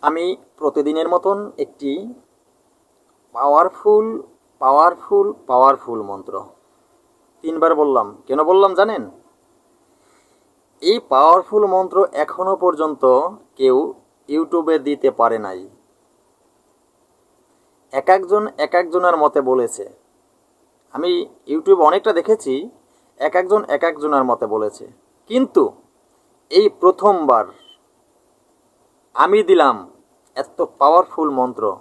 আমি প্রতিদিনের মতন একটি পাওয়ারফুল পাওয়ারফুল পাওয়ারফুল মন্ত্র। তিনবার বললাম। কেন বললাম জানেন? এই পাওয়ারফুল মন্ত্র এখনও পর্যন্ত কেউ ইউটিউবে দিতে পারে নাই। এক একজন, এক একজনের মতে বলেছে। আমি ইউটিউব অনেকটা দেখেছি, এক একজন, এক একজনের মতে বলেছে। কিন্তু এই প্রথমবার আমি দিলাম। এত পাওয়ারফুল মন্ত্র।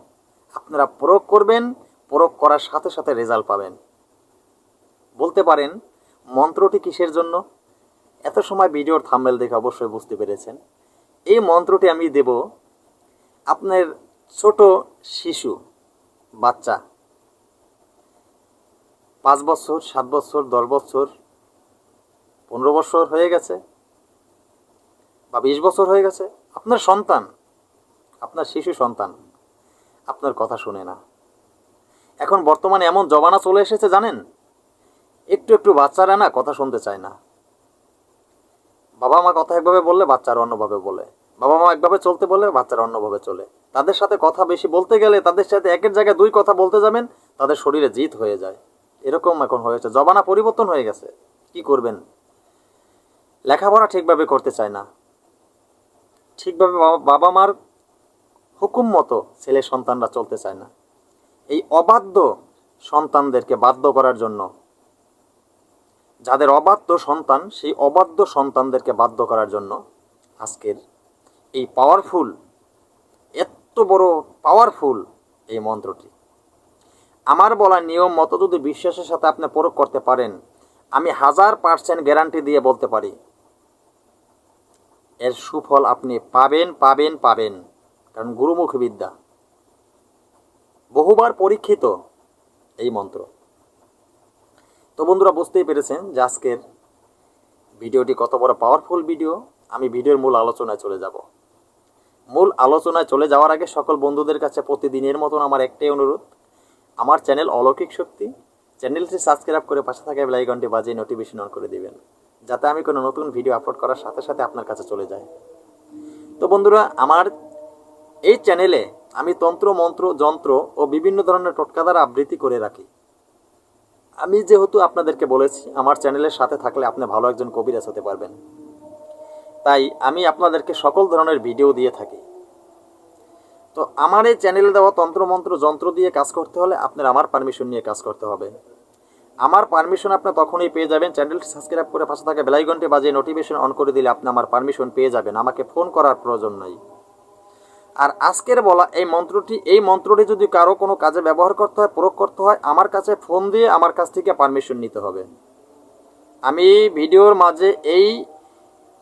আপনারা প্রয়োগ করবেন, প্রয়োগ করার সাথে সাথে রেজাল্ট পাবেন। বলতে পারেন, মন্ত্রটি কিসের জন্য? এত সময় ভিডিওর থাম্বেল দেখে অবশ্যই বুঝতে পেরেছেন। এই মন্ত্রটি আমি দেব আপনার ছোট শিশু, বাচ্চা। পাঁচ বছর, সাত বছর, দশ বছর, পনেরো বছর হয়ে গেছে বা বিশ বছর হয়ে গেছে। আপনার সন্তান। আপনার শিশু সন্তান। আপনার কথা শুনে না। এখন বর্তমানে এমন জমানা চলে এসেছে, জানেন? একটু একটু বাচ্চারা না কথা শুনতে চায় না। বাবা মা কথা একভাবে বললে বাচ্চারা অন্যভাবে বলে। বাবা মা একভাবে চলতে বলে বাচ্চারা অন্যভাবে চলে। তাদের সাথে কথা বেশি বলতে গেলে তাদের সাথে একের জায়গায় দুই কথা বলতে যাবেন, তাদের শরীরে জিত হয়ে যায়। এরকম এখন হয়েছে। জবানা পরিবর্তন হয়ে গেছে। কি করবেন? লেখাপড়া ঠিকভাবে করতে চায় না। ঠিকভাবে বাবা মার হুকুম মতো ছেলে সন্তানরা চলতে চায় না। এই অবাধ্য সন্তানদেরকে বাধ্য করার জন্য যাদের অবাধ্য সন্তান, সেই অবাধ্য সন্তানদেরকে বাধ্য করার জন্য আজকের এই পাওয়ারফুল এত বড় পাওয়ারফুল এই মন্ত্রটি। আমার বলা নিয়ম মতো যদি বিশ্বাসের সাথে আপনি প্রয়োগ করতে পারেন, আমি হাজার পার্সেন্ট গ্যারান্টি দিয়ে বলতে পারি। এর সুফল আপনি পাবেন পাবেন পাবেন। কারণ গুরুমুখী বিদ্যা বহুবার পরীক্ষিত এই মন্ত্র। তো বন্ধুরা, বুঝতেই পেরেছেন যে আজকের ভিডিওটি কত বড় পাওয়ারফুল ভিডিও আমি ভিডিওর মূল আলোচনায় চলে যাব। মূল আলোচনায় চলে যাওয়ার আগে সকল বন্ধুদের কাছে প্রতিদিনের মতন আমার একটাই অনুরোধ, আমার চ্যানেল অলৌকিক শক্তি, চ্যানেলটি সাবস্ক্রাইব করে পাশে থাকা বেলাইকনটি বাজিয়ে নোটিফিকেশন অন করে দিবেন, যাতে আমি কোনো নতুন ভিডিও আপলোড করার সাথে সাথে আপনার কাছে চলে যায়। তো বন্ধুরা, আমার এই চ্যানেলে আমি তন্ত্র, মন্ত্র, যন্ত্র ও বিভিন্ন ধরনের টোটকা দ্বারা আবৃত্তি করে রাখি। আমি যেহেতু আপনাদেরকে বলেছি, আমার চ্যানেলের সাথে থাকলে আপনি ভালো একজন কবিরাজ হতে পারবেন। তাই আমি আপনাদেরকে সকল ধরনের ভিডিও দিয়ে থাকি। তো আমার এই চ্যানেলে দেওয়া তন্ত্রমন্ত্র যন্ত্র দিয়ে কাজ করতে হলে আপনার আমার পারমিশন নিয়ে কাজ করতে হবে। আমার পারমিশন আপনি তখনই পেয়ে যাবেন। চ্যানেলটি সাবস্ক্রাইব করে পাশে থাকা বেলাইকনটি বাজিয়ে নোটিফিকেশন অন করে দিলে আপনি আমার পারমিশন পেয়ে যাবেন। আমাকে ফোন করার প্রয়োজন নেই। আর আজকের বলা এই মন্ত্রটি এই মন্ত্রটি যদি কারও কোনো কাজে ব্যবহার করতে হয়, প্রয়োগ করতে হয়, আমার কাছে ফোন দিয়ে আমার কাছ থেকে পারমিশন নিতে হবে। আমি ভিডিওর মাঝে এই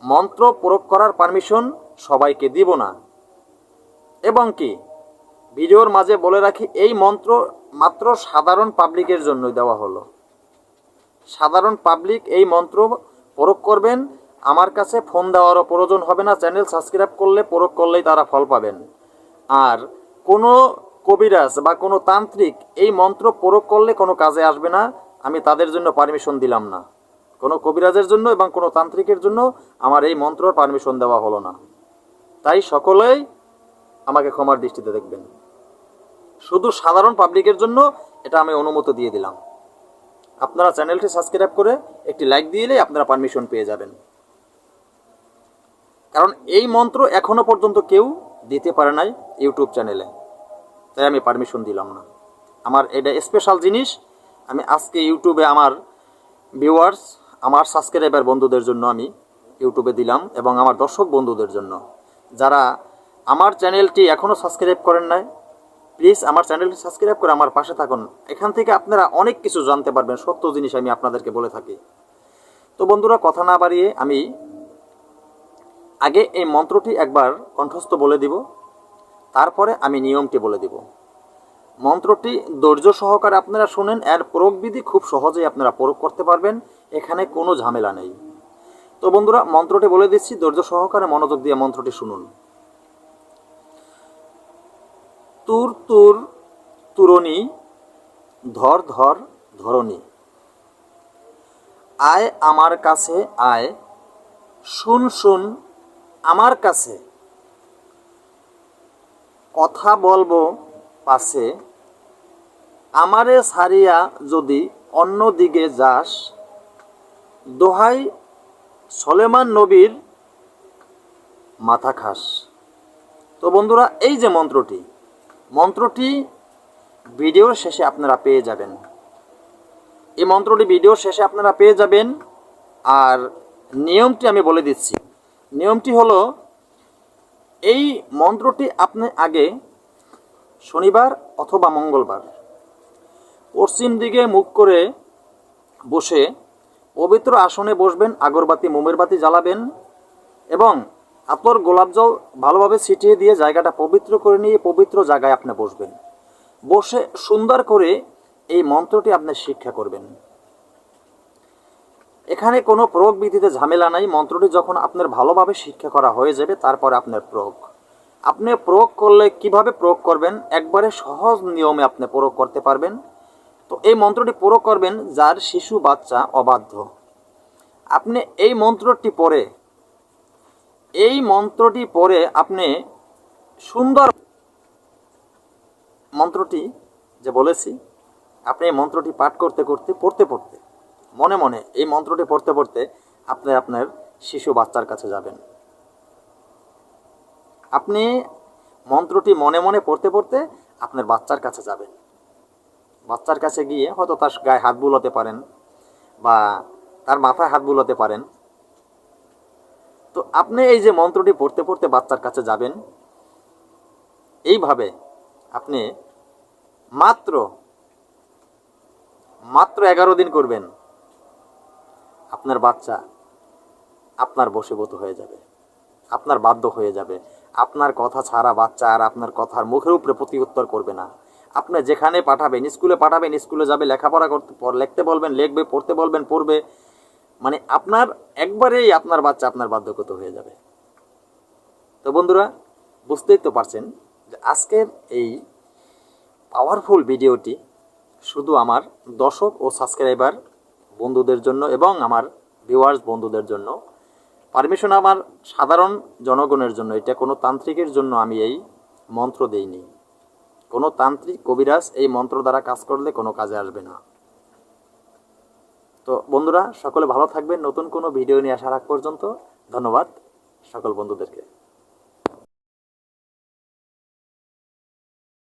মন্ত্র প্রয়োগ করার পারমিশন সবাইকে দিব না। এবং কি, ভিডিওর মাঝে বলে রাখি, এই মন্ত্র মাত্র সাধারণ পাবলিকের জন্যই দেওয়া হলো। সাধারণ পাবলিক এই মন্ত্র প্রয়োগ করবেন আমার কাছে ফোন দেওয়ারও প্রয়োজন হবে না। চ্যানেল সাবস্ক্রাইব করলে, প্রয়োগ করলেই তারা ফল পাবেন। আর কোনো কবিরাজ বা কোনো তান্ত্রিক এই মন্ত্র প্রয়োগ করলে কোনো কাজে আসবে না। আমি তাদের জন্য পারমিশন দিলাম না। কোনো কবিরাজের জন্য এবং কোনো তান্ত্রিকের জন্য আমার এই মন্ত্রর পারমিশন দেওয়া হলো না। তাই সকলেই আমাকে ক্ষমার দৃষ্টিতে দেখবেন। শুধু সাধারণ পাবলিকের জন্য এটা আমি অনুমতি দিয়ে দিলাম। আপনারা চ্যানেলটি সাবস্ক্রাইব করে একটি লাইক দিলেই আপনারা পারমিশন পেয়ে যাবেন। কারণ এই মন্ত্র এখনও পর্যন্ত কেউ দিতে পারে নাই ইউটিউব চ্যানেলে। তাই আমি পারমিশন দিলাম না। আমার এটা স্পেশাল জিনিস, আমি আজকে ইউটিউবে আমার ভিউয়ার্স আমার সাবস্ক্রাইবার বন্ধুদের জন্য আমি ইউটিউবে দিলাম এবং আমার দর্শক বন্ধুদের জন্য। যারা আমার চ্যানেলটি এখনও সাবস্ক্রাইব করেন নাই প্লিজ আমার চ্যানেলটি সাবস্ক্রাইব করে আমার পাশে থাকুন। এখান থেকে আপনারা অনেক কিছু জানতে পারবেন, সত্য জিনিস আমি আপনাদেরকে বলে থাকি। তো বন্ধুরা, কথা না বাড়িয়ে আমি আগে এই মন্ত্রটি একবার কণ্ঠস্থ বলে দিব, তারপরে আমি নিয়মটি বলে দিব। মন্ত্রটি ধৈর্য সহকারে আপনারা শুনেন, এর প্রয়োগবিধি খুব সহজেই আপনারা প্রয়োগ করতে পারবেন, এখানে কোনো ঝামেলা নেই। তো বন্ধুরা, মন্ত্রটি বলে দিচ্ছি, ধৈর্য সহকারে মনোযোগ দিয়ে মন্ত্রটি শুনুন। তুর তুর তুরনি ধর ধর ধরণী। আয় আমার কাছে আয়, শুন শুন আমার কাছে কথা বলব পাশে, আমারে সারিয়া যদি অন্য দিকে যাস, দোহাই সলেমান নবীর মাথা খাস। তো বন্ধুরা, এই যে মন্ত্রটি মন্ত্রটি ভিডিওর শেষে আপনারা পেয়ে যাবেন। এই মন্ত্রটি ভিডিওর শেষে আপনারা পেয়ে যাবেন, আর নিয়মটি আমি বলে দিচ্ছি। নিয়মটি হলো, এই মন্ত্রটি আপনি আগে শনিবার অথবা মঙ্গলবার পশ্চিম দিকে মুখ করে বসে পবিত্র আসনে বসবেন আগরবাতি মোমের বাতি জ্বালাবেন এবং আপনার গোলাপ জল ভালোভাবে ছিটিয়ে দিয়ে জায়গাটা পবিত্র করে নিয়ে পবিত্র জায়গায় আপনি বসবেন। বসে সুন্দর করে এই মন্ত্রটি আপনি শিক্ষা করবেন। এখানে কোনো প্রয়োগ বিধিতে ঝামেলা নাই। মন্ত্রটি যখন আপনার ভালোভাবে শিক্ষা করা হয়ে যাবে, তারপরে আপনার প্রয়োগ। আপনি প্রয়োগ করলে কীভাবে প্রয়োগ করবেন? একবারে সহজ নিয়মে আপনি প্রয়োগ করতে পারবেন। তো এই মন্ত্রটি প্রয়োগ করবেন যার শিশু বাচ্চা অবাধ্য। আপনি এই মন্ত্রটি পড়ে, এই মন্ত্রটি পড়ে আপনি সুন্দর মন্ত্রটি যে বলেছি, আপনি এই মন্ত্রটি পাঠ করতে করতে, পড়তে পড়তে মনে মনে এই মন্ত্রটি পড়তে পড়তে আপনি আপনার শিশু বাচ্চার কাছে যাবেন। আপনি মন্ত্রটি মনে মনে পড়তে পড়তে আপনার বাচ্চার কাছে যাবেন। বাচ্চার কাছে গিয়ে হয়তো তার গায়ে হাত বুলাতে পারেন বা তার মাথায় হাত বুলাতে পারেন। তো আপনি এই যে মন্ত্রটি পড়তে পড়তে বাচ্চার কাছে যাবেন, এইভাবে আপনি মাত্র মাত্র এগারো দিন করবেন। আপনার বাচ্চা আপনার বশীভূত হয়ে যাবে। আপনার বাধ্য হয়ে যাবে। আপনার কথা ছাড়া বাচ্চা আর আপনার কথার মুখের উপরে প্রতি উত্তর করবে না। আপনি যেখানে পাঠাবেন, স্কুলে পাঠাবেন, স্কুলে যাবে, লেখাপড়া করতে লিখতে বলবেন, লিখবে, পড়তে বলবেন, পড়বে মানে আপনার একবারেই আপনার বাচ্চা আপনার বাধ্যগত হয়ে যাবে। তো বন্ধুরা, বুঝতেই তো পারছেন যে আজকের এই পাওয়ারফুল ভিডিওটি শুধু আমার দর্শক ও সাবস্ক্রাইবার বন্ধুদের জন্য এবং আমার ভিউয়ার্স বন্ধুদের জন্য। পারমিশন আমার সাধারণ জনগণের জন্য, এটা কোনো তান্ত্রিকের জন্য আমি এই মন্ত্র দেইনি। কোনো তান্ত্রিক কবিরাজ এই মন্ত্র দ্বারা কাজ করলে কোনো কাজে আসবে না। তো বন্ধুরা, সকলে ভালো থাকবেন। নতুন কোনো ভিডিও নিয়ে আসার আগ পর্যন্ত ধন্যবাদ সকল বন্ধুদেরকে।